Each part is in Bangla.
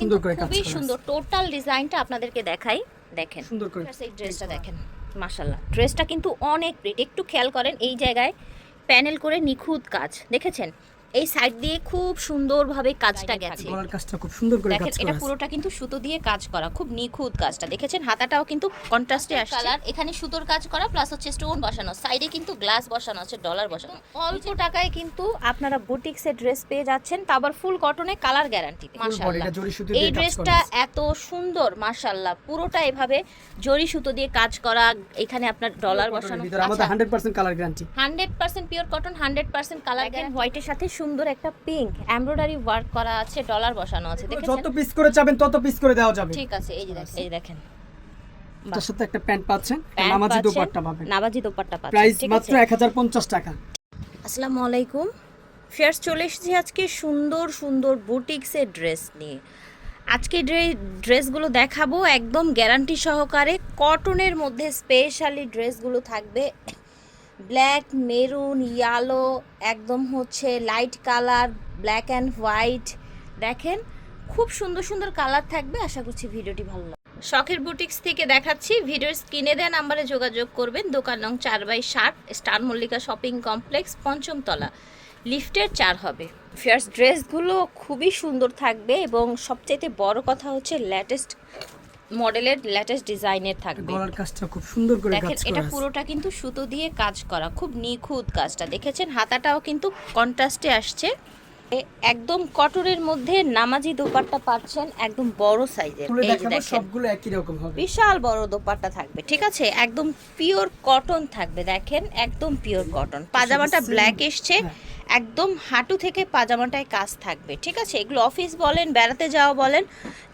সুন্দর করে খুবই সুন্দর। টোটাল ডিজাইনটা আপনাদেরকে দেখাই। দেখেন সুন্দর করে এই ড্রেসটা দেখেন মাশাল্লাহ ড্রেসটা কিন্তু অনেক প্রিট একটু খেয়াল করেন এই জায়গায় প্যানেল করে নিখুঁত কাজ। দেখেছেন? এই সাইড দিয়ে খুব সুন্দরভাবে কাজটা গেছে। গলার কাজটা খুব সুন্দর করে দেখেন কাজ এটা করা। পুরোটা কিন্তু সুতো দিয়ে কাজ করা খুব নিখুঁত কাজটা। দেখেছেন হাতাটাও কিন্তু কন্ট্রাস্টে আসছে। কালার এখানে সুতোর কাজ করা প্লাস হচ্ছে স্টোন বসানো। সাইডে কিন্তু গ্লাস বসানো আছে ডলার বসানো। অল্প টাকায় কিন্তু আপনারা বুটিক্সের ড্রেস পেয়ে যাচ্ছেন তা আবার ফুল কটনে কালার গ্যারান্টি সুতো এই ড্রেসটা এত সুন্দর মাশাআল্লাহ। পুরোটা এভাবে জরি সুতো দিয়ে কাজ করা এখানে আপনার ডলার বসানো আমাদের hundred percent colour guarantee hundred percent pure cotton hundred percent colour guarantee হোয়াইটের সাথে সুন্দর একটা পিঙ্ক এমব্রয়ডারি ওয়ার্ক করা আছে ডলার বসানো আছে যত পিস করে চাবেন তত পিস করে দেওয়া যাবে। ঠিক আছে এই যে দেখেন এই দেখেন। তার সাথে একটা প্যান্ট পাচ্ছেন নামাজি দোপাট্টা পাবেন। নামাজি দোপাট্টা পাচ্ছেন প্রাইস মাত্র আছে। এক হাজার পঞ্চাশ টাকা। আসসালামু আলাইকুম। ফেয়ার্স চলে এসেছি আজকে সুন্দর সুন্দর বুটিক্সের ড্রেস নিয়ে। আজকে ড্রে ড্রেসগুলো দেখাবো একদম গ্যারান্টি সহকারে কটনের মধ্যে স্পেশালি ড্রেসগুলো থাকবে। ব্ল্যাক, মেরুন ইয়ালো একদম হচ্ছে light colour black and white দেখেন, খুব সুন্দর সুন্দর কালার থাকবে, আশা করছি ভিডিওটি ভালো লাগবে। শখের বুটিক্স থেকে দেখাচ্ছি, ভিডিওর স্ক্রিনে দেওয়া নাম্বারে যোগাযোগ করবেন, দোকান নং চার বাই ষাট স্টার মল্লিকা শপিং কমপ্লেক্স পঞ্চমতলা লিফটের চার হবে। ফেয়ার্স ড্রেসগুলো খুবই সুন্দর থাকবে এবং সবচাইতে বড় কথা হচ্ছে লেটেস্ট মডেলের লেটেস্ট ডিজাইনের থাকবে। গলার কাজটা খুব সুন্দর করে দেখেন এটা পুরোটা কিন্তু সুতো দিয়ে কাজ করা খুব নিখুঁত কাজটা। দেখেছেন হাতাটাও কিন্তু কন্ট্রাস্টে আসছে। একদম কটরের মধ্যে নামাজি দোপাট্টা পাচ্ছেন একদম বড় সাইজের এই দেখেন সবগুলো একই রকম হবে। বিশাল বড় দোপাট্টা থাকবে ঠিক আছে? একদম পিওর কটন থাকবে দেখেন একদম পিওর কটন পাজামাটা ব্ল্যাক এসছে। হ্যাঁ। একদম হাঁটু থেকে পাজামাটায় কাজ থাকবে ঠিক আছে? এগুলো অফিস বলেন বেড়াতে যাওয়া বলেন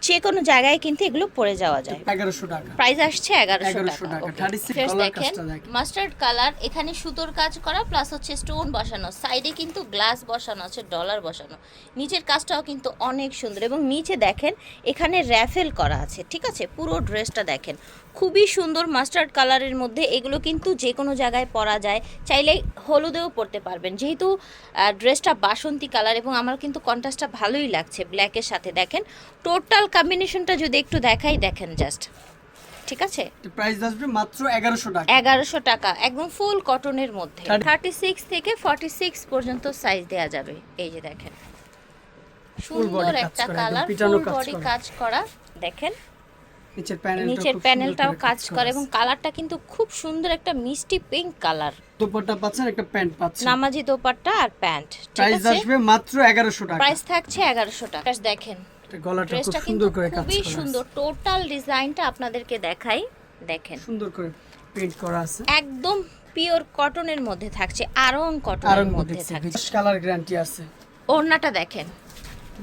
যে কোনো জায়গায় কিন্তু এগুলো পরে যাওয়া যায়। এগারোশো টাকা। প্রাইস আসছে এগারোশো টাকা টাকা। Okay. 36 First color দেখেন মাস্টার্ড কালার এখানে সুতোর কাজ করা প্লাস হচ্ছে স্টোন বসানো। সাইডে কিন্তু গ্লাস বসানো আছে ডলার বসানো। নিচের কাজটাও কিন্তু অনেক সুন্দর। এবং নিচে দেখেন এখানে র্যাফেল করা আছে ঠিক আছে? পুরো ড্রেসটা দেখেন। খুবই সুন্দর মাস্টার্ড কালারের মধ্যে এগুলো কিন্তু যে কোনো জায়গায় পরা যায়। চাইলে হলুদেও পরতে পারবেন। যেহেতু ড্রেসটা বাসন্তী কালার এবং আমার কিন্তু কন্ট্রাস্টটা ভালোই লাগছে ব্ল্যাকের সাথে। দেখেন টোটাল কম্বিনেশনটা যদি একটু দেখাই দেখেন জাস্ট ঠিক আছে? প্রাইস আসবে মাত্র এগারোশো টাকা। এগারোশো টাকা একদম ফুল কটনের মধ্যে। Thirty- থার্টি সিক্স থেকে ফর্টি সিক্স পর্যন্ত সাইজ দেওয়া যাবে। এই যে দেখেন। সুন্দর একটা কালার ফুল বডি কাজ করা। দেখেন নিচের প্যানেলটাও কাজ করে এবং কালারটা কিন্তু খুব সুন্দর একটা মিষ্টি পিঙ্ক কালার দোপাট্টা পাচ্ছেন একটা প্যান্ট পাচ্ছেন। নামাজি দোপাট্টা আর প্যান্ট প্রাইস আসবে মাত্র এগারোশো টাকা। প্রাইস থাকছে এগারোশো টাকা। দেখেন এটা গলাটা খুব সুন্দর করে কাজ খুবই সুন্দর। টোটাল ডিজাইনটা আপনাদেরকে দেখাই। দেখেন। সুন্দর করে প্রিন্ট করা আছে। একদম পিওর কটনের মধ্যে থাকছে আরং কটনের মধ্যে থাকছে। কালার গ্যারান্টি আছে। ওড়নাটা দেখেন।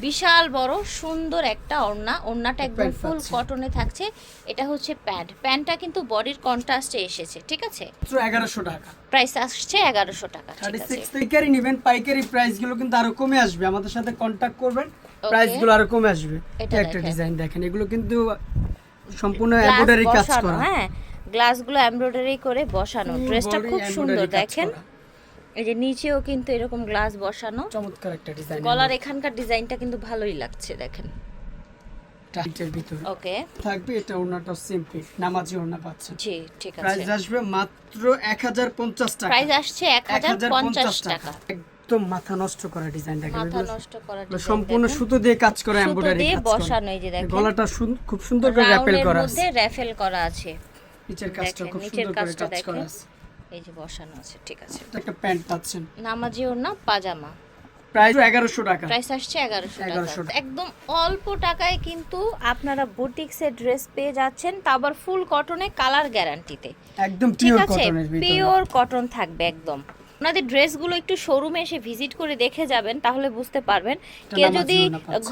বিশাল বড় সুন্দর একটা ওড়না। ওড়নাটা একদম ফুল কটনে থাকছে। এটা হচ্ছে প্যান্ট প্যান্টটা কিন্তু বডির কন্ট্রাস্টে এসেছে ঠিক আছে? এগারোশো টাকা। প্রাইস আসছে এগারোশো টাকা পাইকারি নেবেন পাইকারি প্রাইসগুলো কিন্তু আরও কমে আসবে। আমাদের সাথে কন্ট্যাক্ট করবেন প্রাইসগুলো আরও কমে আসবে। এটা একটা ডিজাইন দেখেন। এগুলো কিন্তু সম্পূর্ণ এমব্রয়ডারি কাজ করা। হ্যাঁ? গ্লাসগুলো এমব্রয়ডারি করে বসানো। ড্রেসটা খুব সুন্দর দেখেন। এই যে নিচেও কিন্তু এরকম গ্লাস বসানো। চমৎকার একটা ডিজাইন গলার এখানকার ডিজাইনটা কিন্তু ভালোই লাগছে দেখেন। টাইটের ভিতরে। ওকে। থাকবে এটা ওড়নাটা সিম্পল নামাজি ওড়না পাচ্ছেন জি ঠিক আছে। প্রাইস আসবে মাত্র এক হাজার পঞ্চাশ টাকা। প্রাইস আসছে এক হাজার পঞ্চাশ টাকা। একদম মাথা নষ্ট করা ডিজাইন দেখেন মাথা নষ্ট করা design সম্পূর্ণ সুতো দিয়ে কাজ করা এমব্রয়ডারি দিয়ে বসানো এই যে দেখেন। গলাটা খুব সুন্দর করে র্যাপেল করা আছে। র্যাফেল করা আছে। নিচের কাজটা খুব সুন্দর করে কাজ করা আছে। এই যে বসানো আছে ঠিক আছে। এটা একটা প্যান্ট পাচ্ছেন। নামাজি ওর না পাজামা। প্রাইস এগারোশো টাকা। প্রাইস আসছে এগারোশো 1100 টাকা। একদম অল্প টাকায় কিন্তু আপনারা বুটিক্সের ড্রেস পেয়ে যাচ্ছেন তা আবার ফুল কটনে কালার গ্যারান্টিতে। একদম পিওর কটনের ভিতরে। পিওর কটন থাকবে একদম। আপনাদের ড্রেসগুলো একটু শোরুমে এসে ভিজিট করে দেখে যাবেন তাহলে বুঝতে পারবেন। কেউ যদি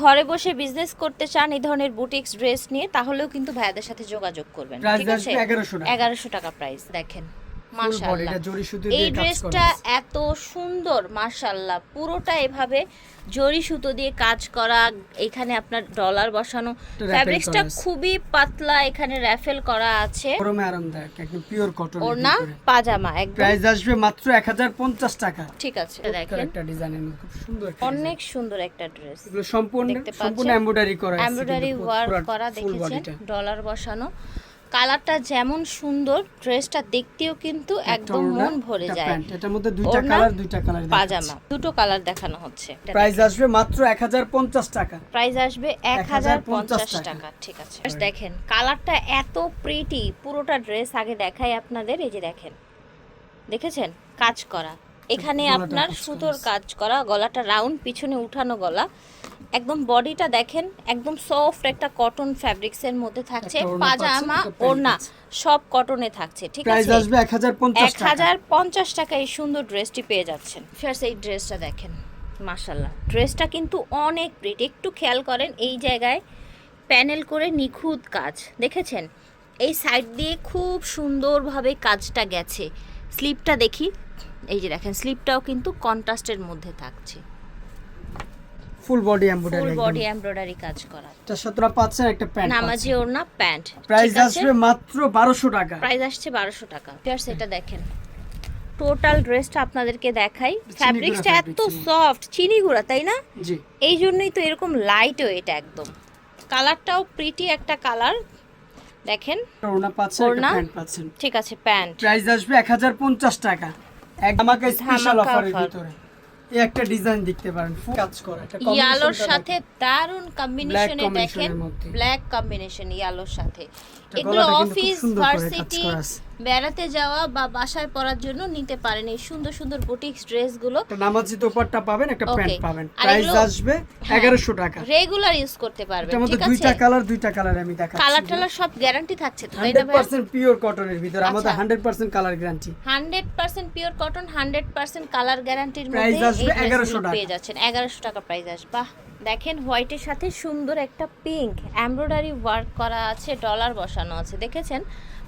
ঘরে বসে বিজনেস করতে চান এই ধরনের বুটিক্স ড্রেস নিয়ে তাহলেও কিন্তু ভাইয়াদের সাথে যোগাযোগ করবেন। ঠিক আছে? এগারোশো টাকা। প্রাইস দেখেন। মাশাআল্লাহ। এই ড্রেসটা এত সুন্দর মাশাল্লাহ পুরোটা এভাবে জরি সুতো দিয়ে কাজ করা এখানে আপনার ডলার বসানো ফ্যাব্রিক্সটা খুবই পাতলা এখানে র্যাফেল করা আছে। গরমে আরামদায়ক একদম পিওর কটন ওর না পাজামা একদম। প্রাইস আসবে মাত্র 1050 টাকা। ঠিক আছে দেখেন। একটা ডিজাইনের খুব সুন্দর অনেক সুন্দর একটা ড্রেস। এগুলো সম্পূর্ণ সম্পূর্ণ এমব্রয়ডারি করা এমব্রয়ডারি ওয়ার্ক করা দেখেছেন? ডলার বসানো। কালারটা যেমন সুন্দর ড্রেসটা দেখতেও কিন্তু একদম মন ভরে যায়। এটার মধ্যে দুইটা কালার দুইটা কালার পাজামা দুটো কালার দেখানো হচ্ছে। প্রাইস আসবে মাত্র 1050 টাকা। প্রাইস আসবে এক হাজার পঞ্চাশ 1050 টাকা ঠিক আছে। দেখেন কালারটা এত প্রিটি পুরোটা ড্রেস আগে দেখাই আপনাদের এই যে দেখেন। দেখেছেন? কাজ করা। এখানে আপনার সুতোর কাজ করা গলাটা রাউন্ড পিছনে উঠানো গলা। একদম বডিটা দেখেন একদম সফট একটা কটন ফ্যাব্রিক্সের মধ্যে থাকছে পাজামা ওড়না সব কটনে থাকছে ঠিক প্রাইস আছে? আসবে 1050 এক টাকা। হাজার পঞ্চাশ টাকা এই সুন্দর ড্রেসটি পেয়ে যাচ্ছেন। ফার্স্ট এই ড্রেসটা দেখেন মাশাল্লাহ ড্রেসটা কিন্তু অনেক প্রিটি একটু খেয়াল করেন এই জায়গায় প্যানেল করে নিখুঁত কাজ দেখেছেন? এই সাইড দিয়ে খুব সুন্দরভাবে কাজটা গেছে। স্লিপটা দেখি এই যে দেখেন স্লিপটাও কিন্তু কন্ট্রাস্টের মধ্যে থাকছে। Full body full body embroidery কাজ করা। তার সাথে পাচ্ছেন একটা প্যান্ট নামাজি ওড়না প্যান্ট। প্রাইস আসবে মাত্র 1200 টাকা। প্রাইস আসছে বারোশো টাকা। ফিয়ার্স এটা দেখেন। টোটাল ড্রেসটা আপনাদেরকে দেখাই। ফ্যাব্রিক্সটা এত সফট চিনি গুঁড়া তাই না? জি। এই জন্যই তো এরকম লাইটও এটা একদম। কালারটাও প্রিটি একটা কালার দেখেন। ওড়না পাচ্ছেন একটা ওড়না? প্যান্ট পাচ্ছেন। ঠিক আছে প্যান্ট। প্রাইস আসবে 1050 টাকা। এক আমাকে স্পেশাল অফারের ভিতরে। এই একটা ডিজাইন দেখতে পারেন। ফুল কাজ করা একটা ইয়ালোর সাথে দারুণ কম্বিনেশনে দেখেন ব্ল্যাক কম্বিনেশন ইয়ালোর সাথে। এগুলো অফিস ভার্সিটি। বেড়াতে যাওয়া বা বাসায় পরার জন্য নিতে পারেন। এই সুন্দর সুন্দর বুটিক্স ড্রেসগুলো একটা নামাজি দোপাট্টা পাবেন একটা প্যান্ট পাবেন। প্রাইস আসবে হ্যাঁ। 1100 টাকা। রেগুলার ইউজ করতে পারবেন ঠিক আছে? দুইটা কালার দুইটা কালার আমি দেখাচ্ছি। কালার টালার সব গ্যারান্টি থাকছে তো তাই না ভাই 100% পিওর কটনের ভিতরে আমাদের আচ্ছা। 100% colour guarantee hundred percent pure cotton hundred percent colour গ্যারান্টির মধ্যে আসবে এই 1100 টাকা। পেয়ে যাচ্ছেন। এগারোশো টাকা প্রাইস আসবে। বাহ দেখেন হোয়াইটের সাথে সুন্দর একটা পিঙ্ক এমব্রয়ডারি ওয়ার্ক করা আছে ডলার বসানো আছে দেখেছেন?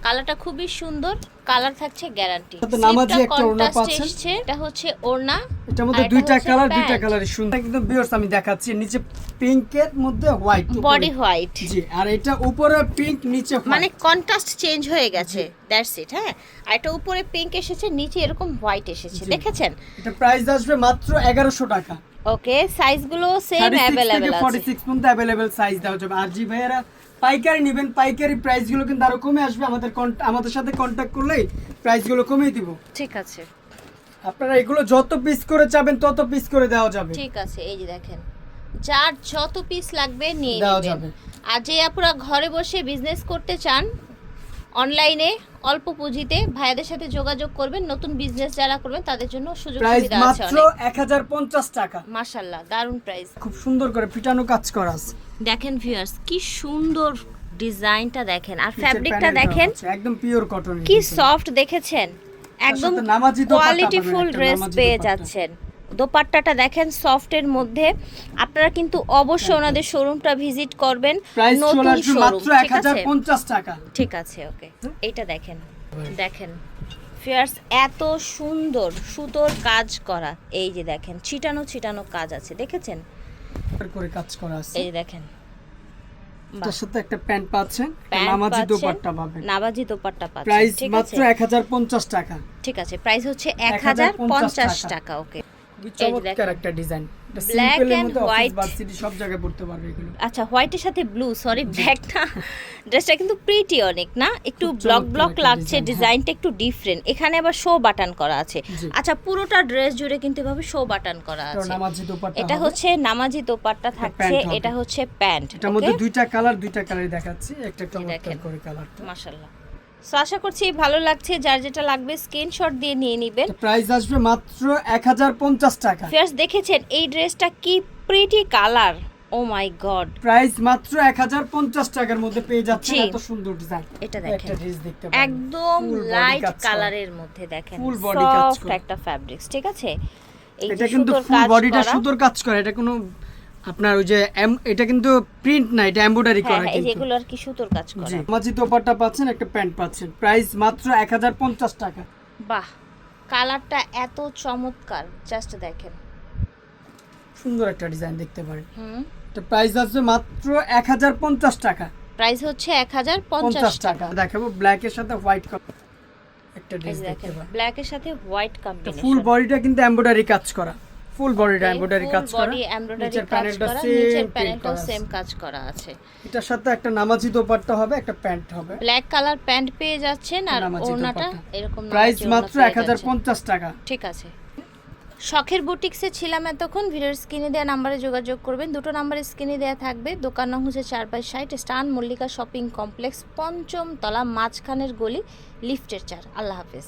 কালারটা খুবই সুন্দর কালার থাকছে গ্যারান্টি নামাজি একটা ওড়না পাচ্ছেন। এটা হচ্ছে ওড়না এটার মধ্যে দুইটা কালার দুইটা। কালারই সুন্দর। একদম ভিউয়ার্স আমি দেখাচ্ছি নিচে পিঙ্কের মধ্যে হোয়াইট বডি হোয়াইট জি আর এটা উপরে পিঙ্ক নিচে মানে। কন্ট্রাস্ট চেঞ্জ হয়ে গেছে দ্যাটস ইট হ্যাঁ? আর এটা উপরে পিঙ্ক এসেছে নিচে এরকম হোয়াইট এসেছে দেখেছেন? এটা প্রাইস আসবে মাত্র 1100 টাকা। ওকে সাইজগুলো সেম 36 থেকে অ্যাভেলেবেল আছে 46 পর্যন্ত अवेलेबल সাইজ দেওয়া যাবে আর জি ভাইয়ারা পাইকারি নেবেন পাইকারি প্রাইস গুলো কিন্তু আরো কমে আসবে আমাদের কন- আমাদের সাথে কন্ট্যাক্ট করলেই প্রাইস গুলো কমিয়ে দিব ঠিক আছে আপনারা এগুলো যত পিস করে চাবেন তত পিস করে দেওয়া যাবে ঠিক আছে এই যে দেখেন যার যত পিস লাগবে নিয়ে দেওয়া নেবেন যাবে। আর যে আপুরা ঘরে বসে বিজনেস করতে চান অনলাইনে অল্প পুঁজিতে ভাইয়াদের সাথে যোগাযোগ করবেন নতুন বিজনেস যারা করবেন তাদের জন্য সুযোগ সুবিধা আছে মাত্র অনেক। 1050 টাকা। মাশাল্লাহ দারুণ প্রাইস খুব সুন্দর করে পিটানো কাজ করা আছে। দেখেন ভিউয়ার্স কি সুন্দর ডিজাইনটা দেখেন। আর ফ্যাব্রিকটা দেখেন একদম পিওর কটন কি সফট দেখেছেন একদম সাথে নামাজি দোপাট্টা কোয়ালিটি ফুল ড্রেস পেয়ে যাচ্ছেন। দোপাট্টাটা দেখেন সফটের মধ্যে। আপনারা কিন্তু অবশ্যই ওনাদের শোরুমটা ভিজিট করবেন। নতুন শোরুম ঠিক আছে? 1050 টাকা। ঠিক আছে ওকে। এইটা দেখেন দেখেন। ফিয়ার্স এত সুন্দর সুতোর কাজ করা। এই যে দেখেন ছিটানো ছিটানো কাজ আছে দেখেছেন? করে কাজ করা আছে। এই যে দেখেন তার সাথে একটা প্যান্ট পাচ্ছেন নামাজি দোপাট্টা পাবেন। নামাজি দোপাট্টা পাচ্ছেন প্রাইস মাত্র 1050 টাকা। ঠিক আছে প্রাইস হচ্ছে এক হাজার 1050 পঞ্চাশ টাকা। ওকে। চমৎকার একটা ডিজাইন সব জায়গায় পড়তে পারবে এগুলো। আচ্ছা হোয়াইটের সাথে ব্লু সরি ব্ল্যাকটা ড্রেসটা কিন্তু প্রিটি অনেক না? একটু ব্লক ব্লক লাগছে হ্যাঁ। ডিজাইনটা একটু ডিফারেন্ট এখানে আবার শো বাটন করা আছে। আচ্ছা পুরোটা ড্রেস জুড়ে কিন্তু এভাবে শো বাটন করা আছে। এটা হচ্ছে নামাজি দোপাট্টা থাকছে এটা হচ্ছে প্যান্ট এটার মধ্যে দুইটা কালার দুইটা কালারই দেখাচ্ছি। একটা চমৎকার করে কালারটা মাশাআল্লাহ। সো আশা করছি ভালো লাগছে যার যেটা লাগবে স্ক্রিনশট দিয়ে নিয়ে নেবেন। প্রাইস আসবে মাত্র 1050 টাকা। ফিয়ার্স দেখেছেন এই ড্রেসটা কি pretty colour oh my god price মাত্র 1050 টাকার মধ্যে পেয়ে যাচ্ছেন এত সুন্দর ডিজাইন এটা দেখেন। একটা ড্রেস দেখতে পারেন। একদম লাইট কালারের মধ্যে দেখেন। ফুল বডি কাজ করা। একটা ফ্যাব্রিক্স ঠিক আছে? এটা কিন্তু ফুল বডিটা। সুতোর কাজ করে এটা কোনো আপনার ওই যে এটা কিন্তু প্রিন্ট না এটা এমব্রয়ডারি করা হ্যাঁ, এই কিন্তু। যেগুলো আর কি সুতোর কাজ জি। করা। মাঝি দোপাট্টা পাচ্ছেন একটা প্যান্ট পাচ্ছেন। প্রাইস মাত্র 1050 টাকা। বাহ কালারটা এত চমৎকার জাস্ট দেখেন। সুন্দর একটা ডিজাইন দেখতে পারেন। হুম। তো প্রাইস আসবে মাত্র এক হাজার পঞ্চাশ টাকা। প্রাইস হচ্ছে এক হাজার পঞ্চাশ পঞ্চাশ টাকা। দেখাবো ব্ল্যাকের সাথে হোয়াইট কালার একটা ড্রেস যে দেখতে পারেন। ব্ল্যাকের সাথে হোয়াইট কম্বিনেশন ফুল বডিটা কিন্তু এমব্রয়ডারি কাজ করা। ফুল বডিটা এমব্রয়ডারি কাজ করা বডি এমব্রয়ডারি কাজ করা সেম নিচের প্যানেলটাও সেম কাজ করা আছে। এটার সাথে একটা নামাজি দোপাট্টা হবে একটা প্যান্ট হবে। ব্ল্যাক কালার প্যান্ট পেয়ে যাচ্ছেন আর ওড়নাটা এরকম প্রাইস মাত্র পেয়ে এক হাজার যাচ্ছেন। পঞ্চাশ টাকা। ঠিক আছে। শখের বুটিক্সে ছিলাম এতক্ষণ ভিডিওর স্ক্রিনে দেওয়া নাম্বারে যোগাযোগ করবেন। দুটো নাম্বার স্ক্রিনে দেওয়া থাকবে দোকান নং হচ্ছে চার বাই ষাট স্টান মল্লিকা শপিং কমপ্লেক্স পঞ্চম তলা মাঝখানের গলি লিফটের চার। আল্লাহ হাফেজ।